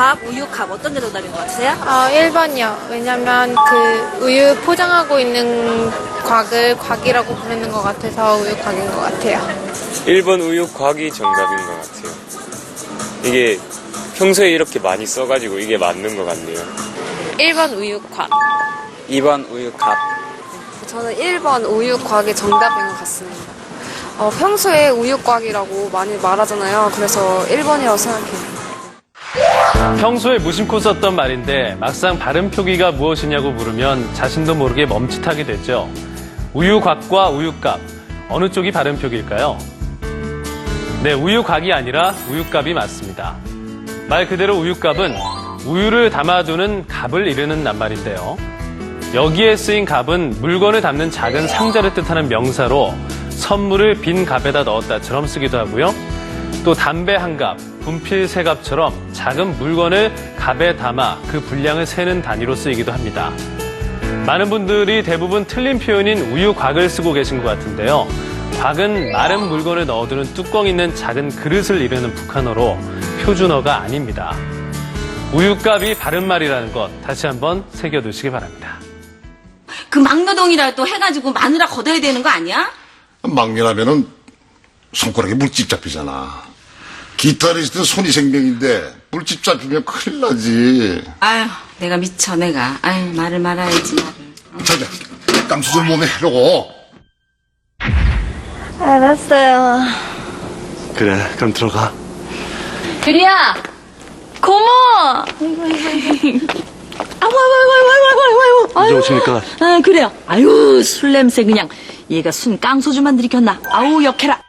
우유값, 우유값 어떤 게 정답인 것 같으세요? 어, 1번이요. 왜냐면 그 우유 포장하고 있는 곽을 곽이라고 부르는 것 같아서 우유곽인 것 같아요. 1번 우유 곽이 정답인 것 같아요. 이게 평소에 이렇게 많이 써가지고 이게 맞는 것 같네요. 1번 우유곽. 2번 우유값. 저는 1번 우유곽이 정답인 것 같습니다. 어, 평소에 우유곽이라고 많이 말하잖아요. 그래서 1번이라고 생각해요. 평소에 무심코 썼던 말인데 막상 발음 표기가 무엇이냐고 물으면 자신도 모르게 멈칫하게 되죠. 우유곽과 우유값 어느 쪽이 발음 표기일까요? 네, 우유곽이 아니라 우유값이 맞습니다. 말 그대로 우유값은 우유를 담아두는 갑을 이르는 낱말인데요. 여기에 쓰인 갑은 물건을 담는 작은 상자를 뜻하는 명사로 선물을 빈 갑에다 넣었다처럼 쓰기도 하고요. 또 담배 한 갑, 분필 세 갑처럼 작은 물건을 갑에 담아 그 분량을 세는 단위로 쓰이기도 합니다. 많은 분들이 대부분 틀린 표현인 우유곽을 쓰고 계신 것 같은데요. 곽은 마른 물건을 넣어두는 뚜껑 있는 작은 그릇을 이르는 북한어로 표준어가 아닙니다. 우유값이 바른 말이라는 것 다시 한번 새겨두시기 바랍니다. 그 막노동이라도 해가지고 마누라 걷어야 되는 거 아니야? 막내라면은 손가락에 물집 잡히잖아. 기타리스트는 손이 생명인데 물집 잡히면 큰일 나지. 아유, 내가 미쳐, 내가. 아유, 말을 말아야지, 말을. 자자, 깜수 좀 몸에 해로고. 알았어요. 그래, 그럼 들어가. 유리야! 고모! 아이고, 아이고, 아이고. 아이고, 아이고, 아이고, 아이고, 아이고, 아이고. 이제 오시니까 아, 그래요. 아유, 술 냄새 그냥. 얘가 순 깡소주만 들이켰나. 아우, 역해라.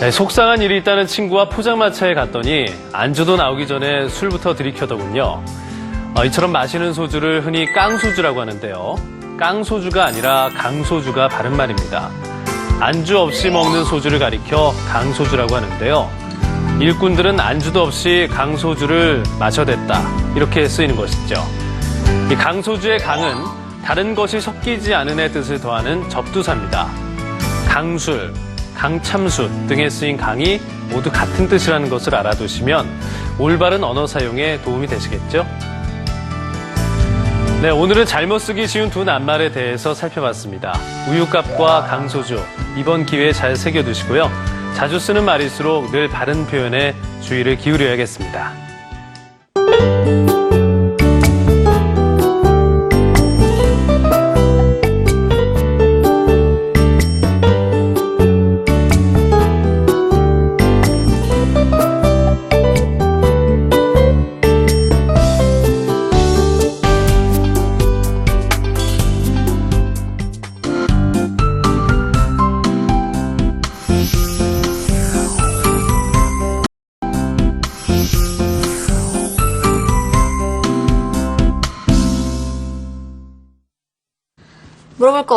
네, 속상한 일이 있다는 친구와 포장마차에 갔더니 안주도 나오기 전에 술부터 들이켜더군요. 어, 이처럼 마시는 소주를 흔히 깡소주라고 하는데요. 깡소주가 아니라 강소주가 바른 말입니다. 안주 없이 먹는 소주를 가리켜 강소주라고 하는데요. 일꾼들은 안주도 없이 강소주를 마셔댔다. 이렇게 쓰이는 것이죠. 이 강소주의 강은 다른 것이 섞이지 않은의 뜻을 더하는 접두사입니다. 강술, 강참수 등에 쓰인 강이 모두 같은 뜻이라는 것을 알아두시면 올바른 언어 사용에 도움이 되시겠죠? 네, 오늘은 잘못 쓰기 쉬운 두 낱말에 대해서 살펴봤습니다. 우유값과 강소주, 이번 기회에 잘 새겨두시고요. 자주 쓰는 말일수록 늘 바른 표현에 주의를 기울여야겠습니다.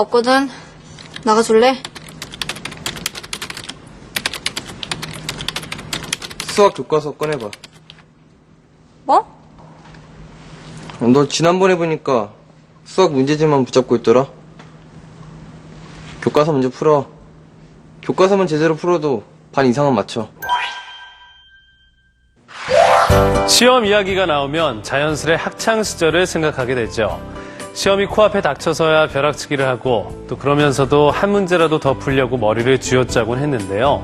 없거든. 나가줄래? 수학 교과서 꺼내봐. 뭐? 너 지난번에 보니까 수학 문제집만 붙잡고 있더라. 교과서 먼저 풀어. 교과서만 제대로 풀어도 반 이상은 맞춰. 시험 이야기가 나오면 자연스레 학창 시절을 생각하게 되죠. 시험이 코앞에 닥쳐서야 벼락치기를 하고 또 그러면서도 한 문제라도 더 풀려고 머리를 쥐어짜곤 했는데요.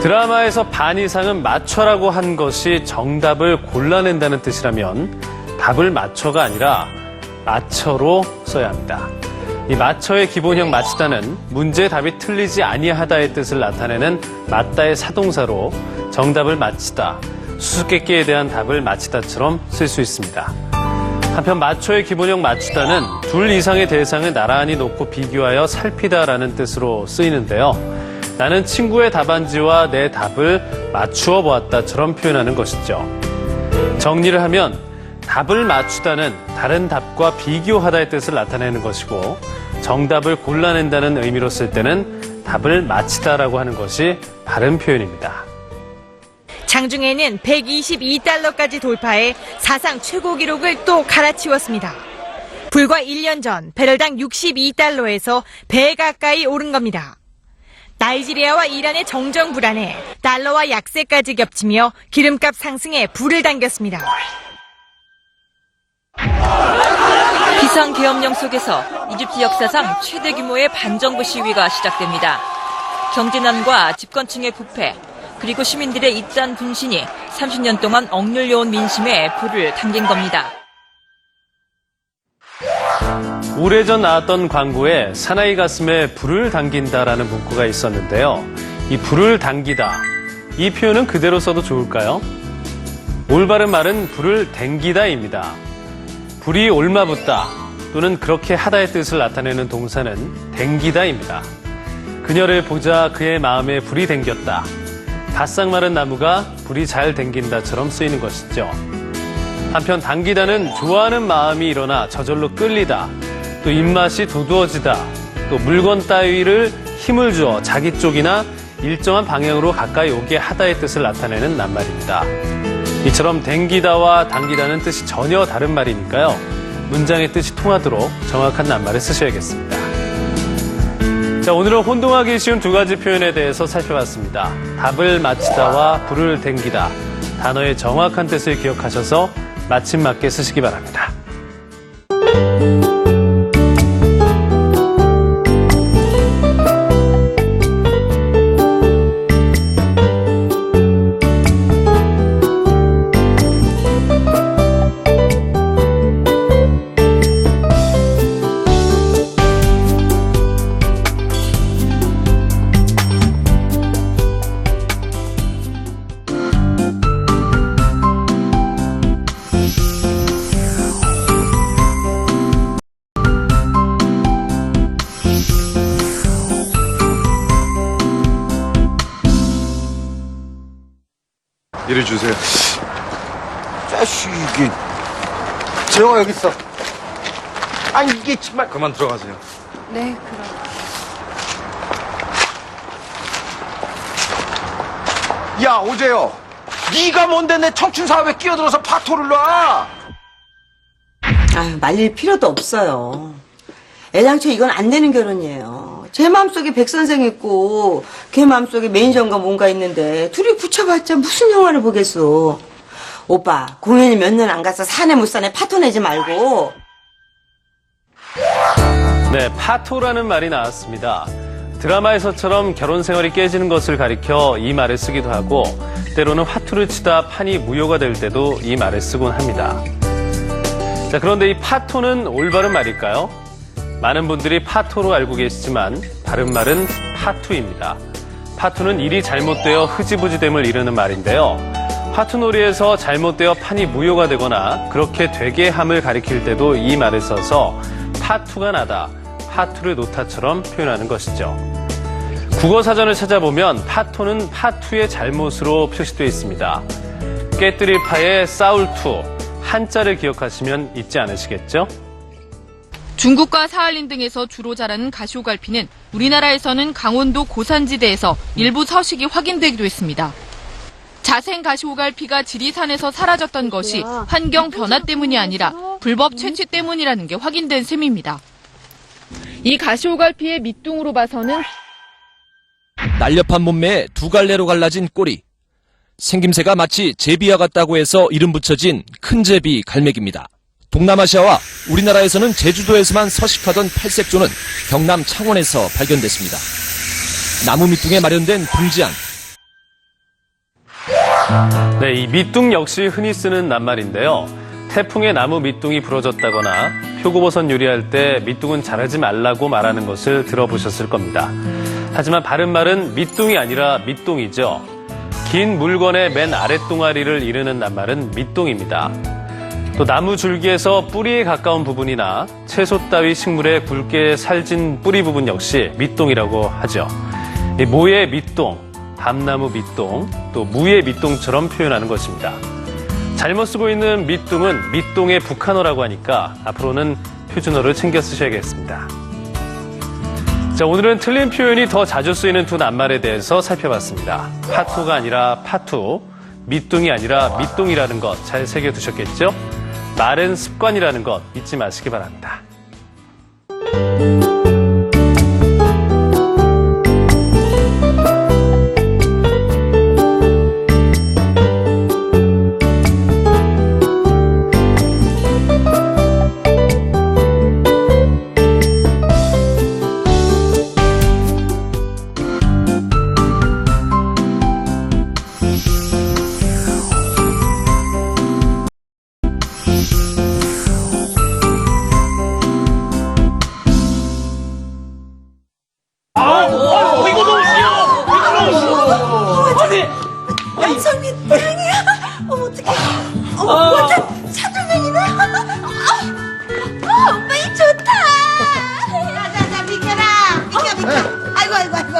드라마에서 반 이상은 맞춰라고 한 것이 정답을 골라낸다는 뜻이라면 답을 맞춰가 아니라 맞춰로 써야 합니다. 이 맞춰의 기본형 맞히다는 문제의 답이 틀리지 아니하다의 뜻을 나타내는 맞다의 사동사로 정답을 맞히다, 수수께끼에 대한 답을 맞히다처럼 쓸 수 있습니다. 한편 맞춰의 기본형 맞추다는 둘 이상의 대상을 나란히 놓고 비교하여 살피다라는 뜻으로 쓰이는데요. 나는 친구의 답안지와 내 답을 맞추어 보았다처럼 표현하는 것이죠. 정리를 하면 답을 맞추다는 다른 답과 비교하다의 뜻을 나타내는 것이고 정답을 골라낸다는 의미로 쓸 때는 답을 맞히다라고 하는 것이 바른 표현입니다. 장중에는 122달러까지 돌파해 사상 최고 기록을 또 갈아치웠습니다. 불과 1년 전 배럴당 62달러에서 배 가까이 오른 겁니다. 나이지리아와 이란의 정정 불안에 달러와 약세까지 겹치며 기름값 상승에 불을 당겼습니다. 비상 계엄령 속에서 이집트 역사상 최대 규모의 반정부 시위가 시작됩니다. 경제난과 집권층의 부패, 그리고 시민들의 잇단 분신이 30년 동안 억눌려온 민심에 불을 당긴 겁니다. 오래전 나왔던 광고에 사나이 가슴에 불을 당긴다라는 문구가 있었는데요. 이 불을 당기다. 이 표현은 그대로 써도 좋을까요? 올바른 말은 불을 댕기다입니다. 불이 올마붙다 또는 그렇게 하다의 뜻을 나타내는 동사는 댕기다입니다. 그녀를 보자 그의 마음에 불이 댕겼다. 바싹 마른 나무가 불이 잘 댕긴다처럼 쓰이는 것이죠. 한편 당기다는 좋아하는 마음이 일어나 저절로 끌리다, 또 입맛이 도두어지다, 또 물건 따위를 힘을 주어 자기 쪽이나 일정한 방향으로 가까이 오게 하다의 뜻을 나타내는 낱말입니다. 이처럼 댕기다와 당기다는 뜻이 전혀 다른 말이니까요. 문장의 뜻이 통하도록 정확한 낱말을 쓰셔야겠습니다. 자, 오늘은 혼동하기 쉬운 두 가지 표현에 대해서 살펴봤습니다. 답을 맞히다와 불을 댕기다. 단어의 정확한 뜻을 기억하셔서 마침 맞게 쓰시기 바랍니다. 주세요. 자식 이게 재영아 여기 있어. 아니 이게 정말 그만 들어가세요. 네, 그럼. 야 오재요. 네가 뭔데 내 청춘 사업에 끼어들어서 파토를 놔? 아유, 말릴 필요도 없어요. 애당초 이건 안 되는 결혼이에요. 제 마음속에 백 선생 있고 걔 마음속에 매니저인가 뭔가 있는데 둘이 붙여봤자 무슨 영화를 보겠어. 오빠 공연이 몇 년 안 가서 사내 못 사내 파토 내지 말고 네, 파토라는 말이 나왔습니다. 드라마에서처럼 결혼 생활이 깨지는 것을 가리켜 이 말을 쓰기도 하고 때로는 화투를 치다 판이 무효가 될 때도 이 말을 쓰곤 합니다. 자, 그런데 이 파토는 올바른 말일까요? 많은 분들이 파토로 알고 계시지만 바른 말은 파투입니다. 파투는 일이 잘못되어 흐지부지됨을 이르는 말인데요. 파투놀이에서 잘못되어 판이 무효가 되거나 그렇게 되게 함을 가리킬 때도 이 말을 써서 파투가 나다, 파투를 놓다처럼 표현하는 것이죠. 국어 사전을 찾아보면 파토는 파투의 잘못으로 표시되어 있습니다. 깨뜨릴 파에 싸울 투, 한자를 기억하시면 잊지 않으시겠죠? 중국과 사할린 등에서 주로 자라는 가시오갈피는 우리나라에서는 강원도 고산지대에서 일부 서식이 확인되기도 했습니다. 자생 가시오갈피가 지리산에서 사라졌던 것이 환경 변화 때문이 아니라 불법 채취 때문이라는 게 확인된 셈입니다. 이 가시오갈피의 밑둥으로 봐서는 날렵한 몸매에 두 갈래로 갈라진 꼬리. 생김새가 마치 제비와 같다고 해서 이름 붙여진 큰 제비 갈매기입니다. 동남아시아와 우리나라에서는 제주도에서만 서식하던 팔색조는 경남 창원에서 발견됐습니다. 나무 밑둥에 마련된 둥지안. 네, 이 밑둥 역시 흔히 쓰는 낱말인데요. 태풍에 나무 밑둥이 부러졌다거나 표고버섯 요리할 때 밑둥은 자르지 말라고 말하는 것을 들어보셨을 겁니다. 하지만 바른 말은 밑둥이 아니라 밑동이죠. 긴 물건의 맨 아랫동아리를 이르는 낱말은 밑동입니다. 또 나무 줄기에서 뿌리에 가까운 부분이나 채소 따위 식물의 굵게 살진 뿌리 부분 역시 밑동이라고 하죠. 이 모의 밑동, 밤나무 밑동, 또 무의 밑동처럼 표현하는 것입니다. 잘못 쓰고 있는 밑둥은 밑동의 북한어라고 하니까 앞으로는 표준어를 챙겨 쓰셔야겠습니다. 자, 오늘은 틀린 표현이 더 자주 쓰이는 두 낱말에 대해서 살펴봤습니다. 파투가 아니라 파투, 밑둥이 아니라 밑동이라는 것 잘 새겨두셨겠죠? 말은 습관이라는 것 잊지 마시기 바랍니다. 어, 어, 어. 어머, 아. 완전 차돌뱅이네. 어, 오빠 이 좋다. 자자자 비켜라. 비켜 비켜. 네. 아이고 아이고 아이고.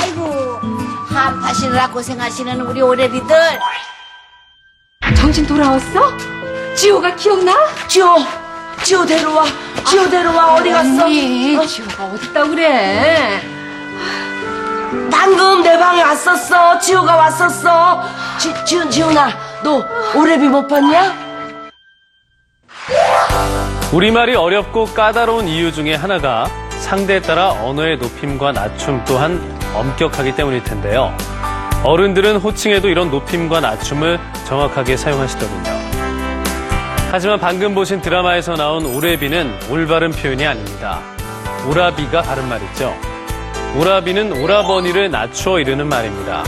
아이고 한파시느라 고생하시는 우리 오래비들. 정신 돌아왔어? 지호가 기억나? 지호, 지호 데려와. 지호 데려와 아, 어디 갔어? 언니, 어? 지호가 어딨다 그래? 방금 내 방에 왔었어. 지호가 왔었어. 지, 지훈, 지훈아. 너 오래비 못 봤냐? 우리말이 어렵고 까다로운 이유 중에 하나가 상대에 따라 언어의 높임과 낮춤 또한 엄격하기 때문일 텐데요. 어른들은 호칭에도 이런 높임과 낮춤을 정확하게 사용하시더군요. 하지만 방금 보신 드라마에서 나온 오래비는 올바른 표현이 아닙니다. 오라비가 바른 말이죠. 오라비는 오라버니를 낮추어 이르는 말입니다.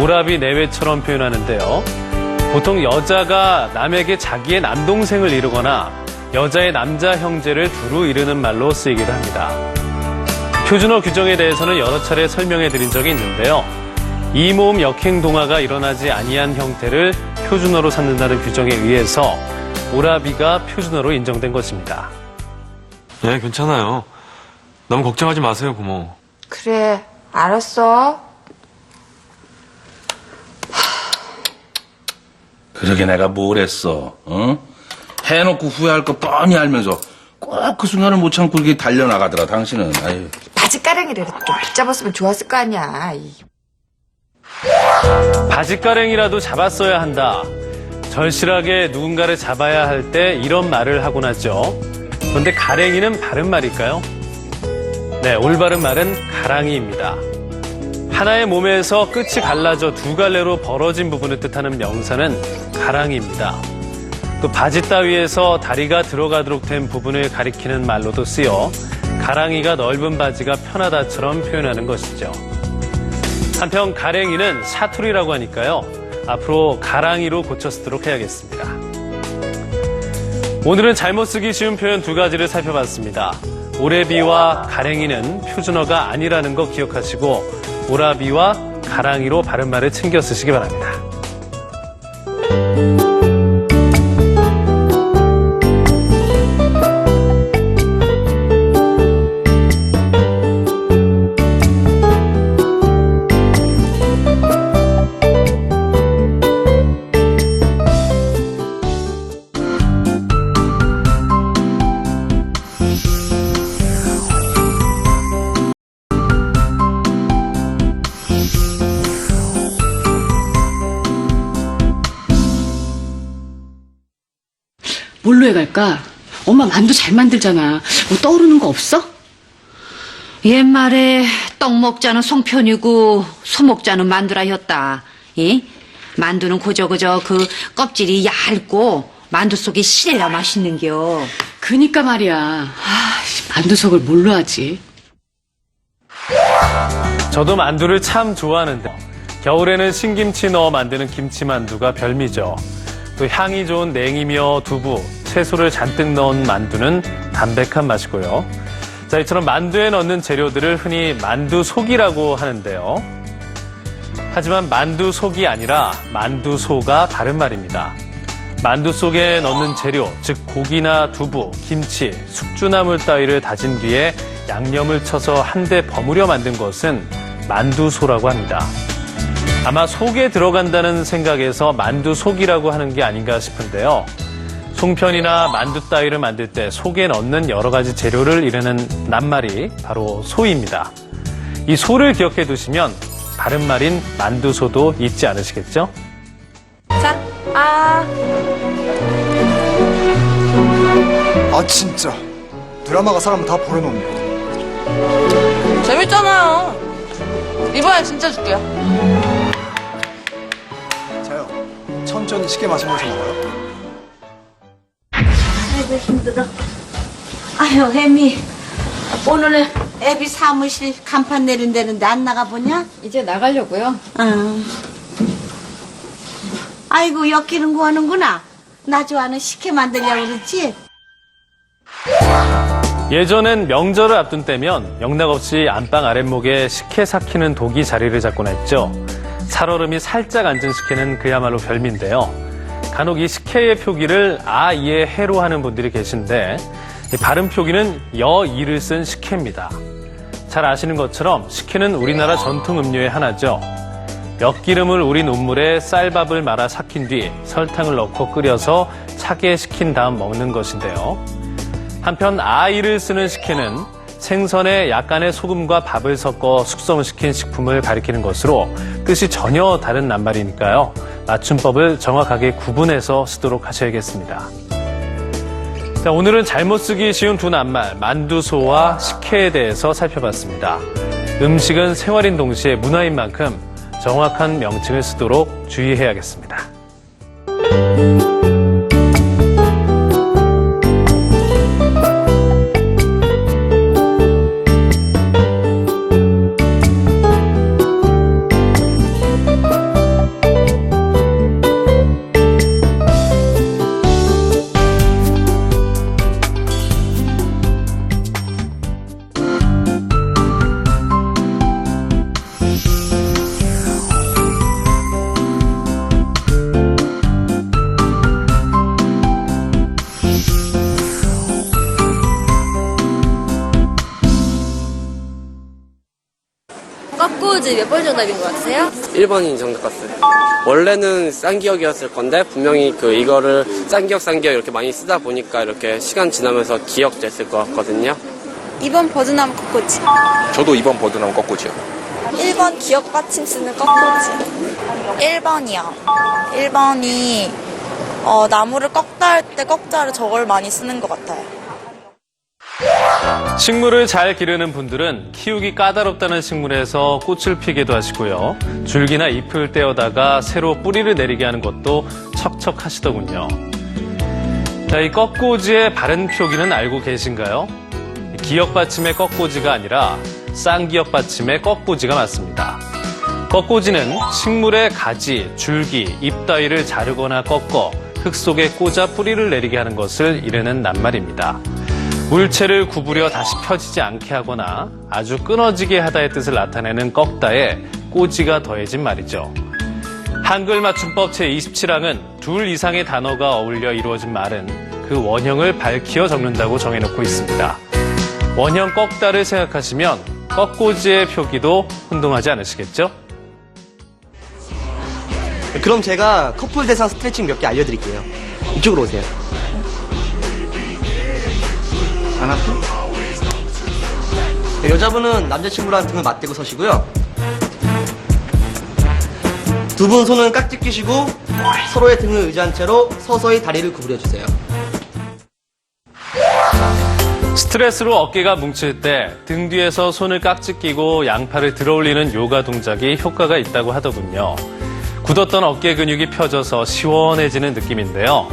오라비 내외처럼 표현하는데요. 보통 여자가 남에게 자기의 남동생을 이르거나 여자의 남자 형제를 두루 이르는 말로 쓰이기도 합니다. 표준어 규정에 대해서는 여러 차례 설명해 드린 적이 있는데요. 이모음 역행 동화가 일어나지 아니한 형태를 표준어로 삼는다는 규정에 의해서 오라비가 표준어로 인정된 것입니다. 네, 괜찮아요. 너무 걱정하지 마세요, 고모. 그래, 알았어. 그러게 내가 뭘 했어, 어? 해놓고 후회할 거 뻔히 알면서 꼭 그 순간을 못 참고 이렇게 달려나가더라, 당신은. 아유. 바지가랑이라도 좀 붙잡았으면 좋았을 거 아니야. 이 바짓가랭이라도 잡았어야 한다. 절실하게 누군가를 잡아야 할 때 이런 말을 하곤 하죠. 그런데 가랭이는 바른 말일까요? 네, 올바른 말은 가랑이입니다. 하나의 몸에서 끝이 갈라져 두 갈래로 벌어진 부분을 뜻하는 명사는 가랑이입니다. 또 바지 따위에서 다리가 들어가도록 된 부분을 가리키는 말로도 쓰여 가랑이가 넓은 바지가 편하다처럼 표현하는 것이죠. 한편 가랭이는 사투리라고 하니까요. 앞으로 가랑이로 고쳐 쓰도록 해야겠습니다. 오늘은 잘못 쓰기 쉬운 표현 두 가지를 살펴봤습니다. 오래비와 가랭이는 표준어가 아니라는 거 기억하시고 오라비와 가랑이로 바른 말을 챙겨 쓰시기 바랍니다. 뭘로 해갈까? 엄마 만두 잘 만들잖아. 뭐 떠오르는 거 없어? 옛말에 떡 먹자는 송편이고 소 먹자는 만두라였다. 이 만두는 그저 그저 그 껍질이 얇고 만두 속에 실내라 맛있는겨. 그니까 말이야. 아, 만두 속을 뭘로 하지? 저도 만두를 참 좋아하는데 겨울에는 신김치 넣어 만드는 김치만두가 별미죠. 또 향이 좋은 냉이며 두부, 채소를 잔뜩 넣은 만두는 담백한 맛이고요. 자, 이처럼 만두에 넣는 재료들을 흔히 만두 속이라고 하는데요. 하지만 만두 속이 아니라 만두 소가 다른 말입니다. 만두 속에 넣는 재료, 즉 고기나 두부, 김치, 숙주나물 따위를 다진 뒤에 양념을 쳐서 한데 버무려 만든 것은 만두소라고 합니다. 아마 속에 들어간다는 생각에서 만두 속이라고 하는 게 아닌가 싶은데요. 송편이나 만두 따위를 만들 때 속에 넣는 여러 가지 재료를 이르는 낱말이 바로 소입니다. 이 소를 기억해 두시면 바른 말인 만두소도 잊지 않으시겠죠? 자, 아. 아 진짜 드라마가 사람 다 버려놓네 재밌잖아요. 이번엔 진짜 줄게요. 자요 천천히 시계 마시면서 먹어요 아이고 힘들어. 아유 혜미 오늘은 애비 사무실 간판 내린다는데 안 나가 보냐? 이제 나가려고요. 응. 아이고 엮이는 거 하는구나. 나 좋아하는 식혜 만들려고 그랬지? 예전엔 명절을 앞둔 때면 영락 없이 안방 아랫목에 식혜 삭히는 독이 자리를 잡곤 했죠. 살얼음이 살짝 앉은 식혜는 그야말로 별미인데요. 간혹 이 식혜의 표기를 아, 이의 해로 하는 분들이 계신데 이 발음 표기는 여, 이를 쓴 식혜입니다. 잘 아시는 것처럼 식혜는 우리나라 전통 음료의 하나죠. 엿기름을 우린 우물에 쌀밥을 말아 삭힌 뒤 설탕을 넣고 끓여서 차게 식힌 다음 먹는 것인데요. 한편 아이를 쓰는 식혜는 생선에 약간의 소금과 밥을 섞어 숙성시킨 식품을 가리키는 것으로 뜻이 전혀 다른 낱말이니까요. 맞춤법을 정확하게 구분해서 쓰도록 하셔야겠습니다. 자, 오늘은 잘못 쓰기 쉬운 두 낱말 만두소와 식혜에 대해서 살펴봤습니다. 음식은 생활인 동시에 문화인 만큼 정확한 명칭을 쓰도록 주의해야겠습니다. 꺾고지 몇번 정답인 것 같으세요? 1번이 정답 같아요. 원래는 쌍기역이었을 건데 분명히 그 이거를 쌍기역 쌍기역 이렇게 많이 쓰다 보니까 이렇게 시간 지나면서 기억됐을 것 같거든요. 2번 버드나무 꺾고지. 저도 2번 버드나무 꺾고지요. 1번 기억 받침 쓰는 꺾고지. 1번이요. 1번이 어, 나무를 꺾다 할 때 꺾자를 저걸 많이 쓰는 것 같아요. 식물을 잘 기르는 분들은 키우기 까다롭다는 식물에서 꽃을 피기도 하시고요. 줄기나 잎을 떼어다가 새로 뿌리를 내리게 하는 것도 척척하시더군요. 자, 이 꺾고지의 바른 표기는 알고 계신가요? 기역 받침의 꺾고지가 아니라 쌍기역 받침의 꺾고지가 맞습니다. 꺾고지는 식물의 가지, 줄기, 잎 따위를 자르거나 꺾어 흙 속에 꽂아 뿌리를 내리게 하는 것을 이르는 낱말입니다. 물체를 구부려 다시 펴지지 않게 하거나 아주 끊어지게 하다의 뜻을 나타내는 꺾다에 꼬지가 더해진 말이죠. 한글 맞춤법 제27항은 둘 이상의 단어가 어울려 이루어진 말은 그 원형을 밝히어 적는다고 정해놓고 있습니다. 원형 꺾다를 생각하시면 꺾고지의 표기도 혼동하지 않으시겠죠? 그럼 제가 커플 대상 스트레칭 몇 개 알려드릴게요. 이쪽으로 오세요. 하나, 둘. 네, 여자분은 남자친구랑 등을 맞대고 서시고요. 두 분 손은 깍지 끼시고 서로의 등을 의지한 채로 서서히 다리를 구부려 주세요. 스트레스로 어깨가 뭉칠 때 등 뒤에서 손을 깍지 끼고 양팔을 들어 올리는 요가 동작이 효과가 있다고 하더군요. 굳었던 어깨 근육이 펴져서 시원해지는 느낌인데요.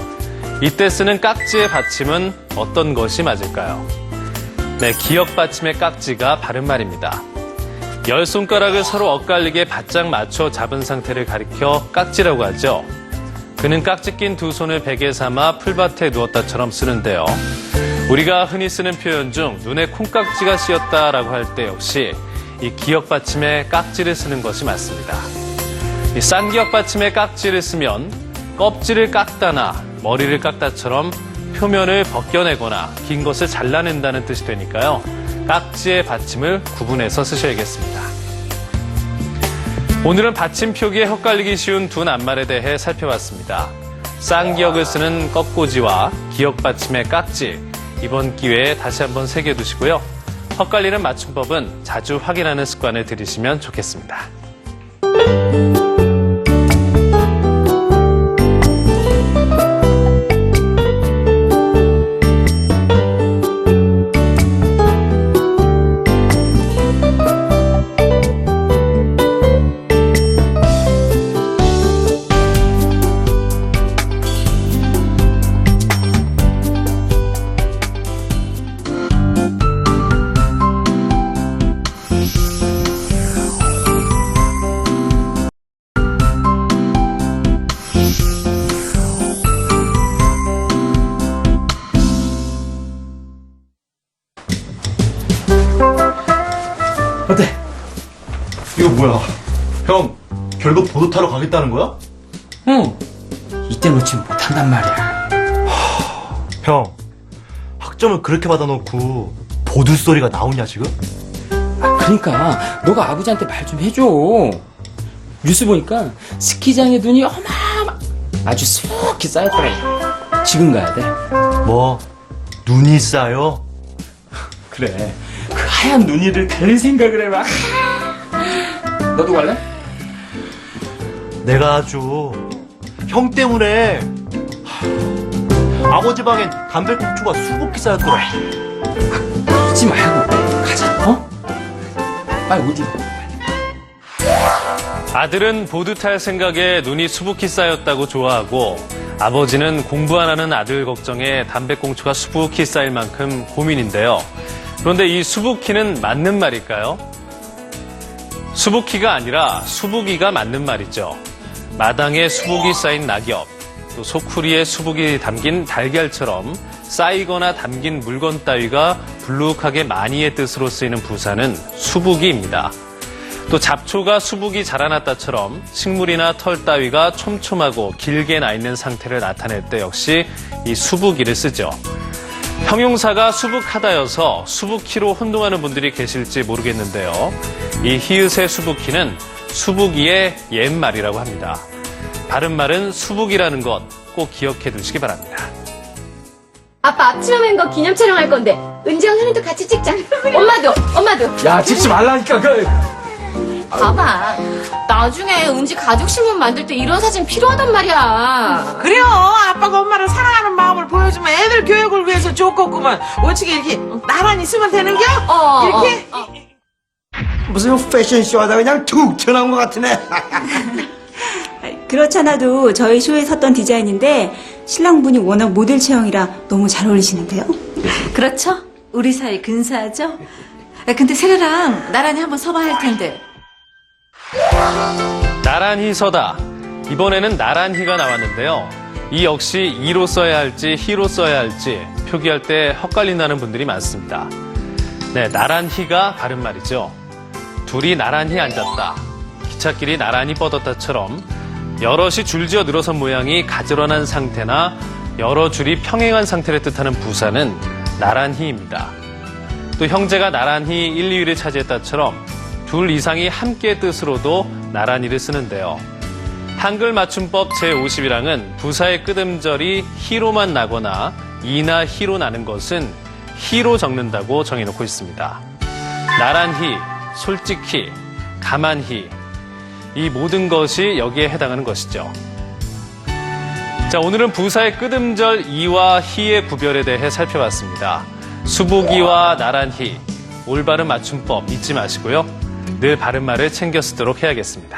이때 쓰는 깍지의 받침은 어떤 것이 맞을까요? 네, 기역 받침의 깍지가 바른 말입니다. 열 손가락을 서로 엇갈리게 바짝 맞춰 잡은 상태를 가리켜 깍지라고 하죠. 그는 깍지 낀 두 손을 베개 삼아 풀밭에 누웠다처럼 쓰는데요. 우리가 흔히 쓰는 표현 중 눈에 콩깍지가 씌었다라고 할 때 역시 이 기역 받침에 깍지를 쓰는 것이 맞습니다. 이 쌍기역 받침에 깍지를 쓰면 껍질을 깎다나 머리를 깎다처럼 표면을 벗겨내거나 긴 것을 잘라낸다는 뜻이 되니까요. 깍지의 받침을 구분해서 쓰셔야겠습니다. 오늘은 받침 표기에 헷갈리기 쉬운 두 낱말에 대해 살펴봤습니다. 쌍기역을 쓰는 꺾고지와 기역 받침의 깍지 이번 기회에 다시 한번 새겨 두시고요. 헛갈리는 맞춤법은 자주 확인하는 습관을 들이시면 좋겠습니다. 이거 뭐야? 형, 결국 보드 타러 가겠다는 거야? 응. 이때 놓지 못한단 말이야. 형, 학점을 그렇게 받아놓고 보드 소리가 나오냐 지금? 그러니까 너가 아버지한테 말 좀 해줘. 뉴스 보니까 스키장에 눈이 어마어마 아주 수북히 쌓였더라고. 지금 가야 돼. 뭐 눈이 쌓여? 그래. 그 하얀 눈 위를 갈 생각을 해봐. 너도 갈래? 내가 아주 형 때문에 하, 아버지 방엔 담배꽁초가 수북히 쌓였더라. 잊지 말고 가자. 어? 빨리 어디? 아들은 보드 탈 생각에 눈이 수북히 쌓였다고 좋아하고 아버지는 공부 안 하는 아들 걱정에 담배꽁초가 수북히 쌓일 만큼 고민인데요. 그런데 이 수북히는 맞는 말일까요? 수북히가 아니라 수북이가 맞는 말이죠. 마당에 수북이 쌓인 낙엽, 또 소쿠리에 수북이 담긴 달걀처럼 쌓이거나 담긴 물건 따위가 불룩하게 많이의 뜻으로 쓰이는 부사는 수북이입니다. 또 잡초가 수북이 자라났다처럼 식물이나 털 따위가 촘촘하고 길게 나 있는 상태를 나타낼 때 역시 이 수북이를 쓰죠. 형용사가 수북하다여서 수북히로 혼동하는 분들이 계실지 모르겠는데요. 이 히읗의 수북히는 수북이의 옛말이라고 합니다. 바른말은 수북이라는 것 꼭 기억해 두시기 바랍니다. 아빠 앞치마 맨 거 기념 촬영할 건데 은지랑 현이도 같이 찍자. 엄마도, 엄마도. 야 찍지 말라니까 그. 봐봐. 나중에 은지 가족 신문 만들 때 이런 사진 필요하단 말이야. 그래요. 아빠가 엄마를 사랑하는 마음을 보여주면 애들 교육을 위해서 좋겠구만. 어떻게 이렇게 나란히 쓰면 되는겨? 어, 이렇게? 무슨 패션쇼 하다 그냥 툭 튀어나온 것 같으네. 그렇잖아도 저희 쇼에 섰던 디자인인데 신랑분이 워낙 모델 체형이라 너무 잘 어울리시는데요. 그렇죠? 우리 사이 근사하죠? 아, 근데 세라랑 나란히 한번 서봐야 할 텐데. 나란히 서다. 이번에는 나란히가 나왔는데요. 이 역시 이로 써야 할지 히로 써야 할지 표기할 때 헛갈린다는 분들이 많습니다. 네, 나란히가 바른 말이죠. 둘이 나란히 앉았다. 기찻길이 나란히 뻗었다처럼 여럿이 줄지어 늘어선 모양이 가지런한 상태나 여러 줄이 평행한 상태를 뜻하는 부사는 나란히입니다. 또 형제가 나란히 1, 2위를 차지했다처럼 둘 이상이 함께 뜻으로도 나란히를 쓰는데요. 한글 맞춤법 제50이랑은 부사의 끄듬절이 히로만 나거나 이나 히로 나는 것은 히로 적는다고 정해놓고 있습니다. 나란히, 솔직히, 가만히 이 모든 것이 여기에 해당하는 것이죠. 자, 오늘은 부사의 끄듬절 이와 히의 구별에 대해 살펴봤습니다. 수북이와 나란히, 올바른 맞춤법 잊지 마시고요. 늘 바른 말을 챙겨 쓰도록 해야겠습니다.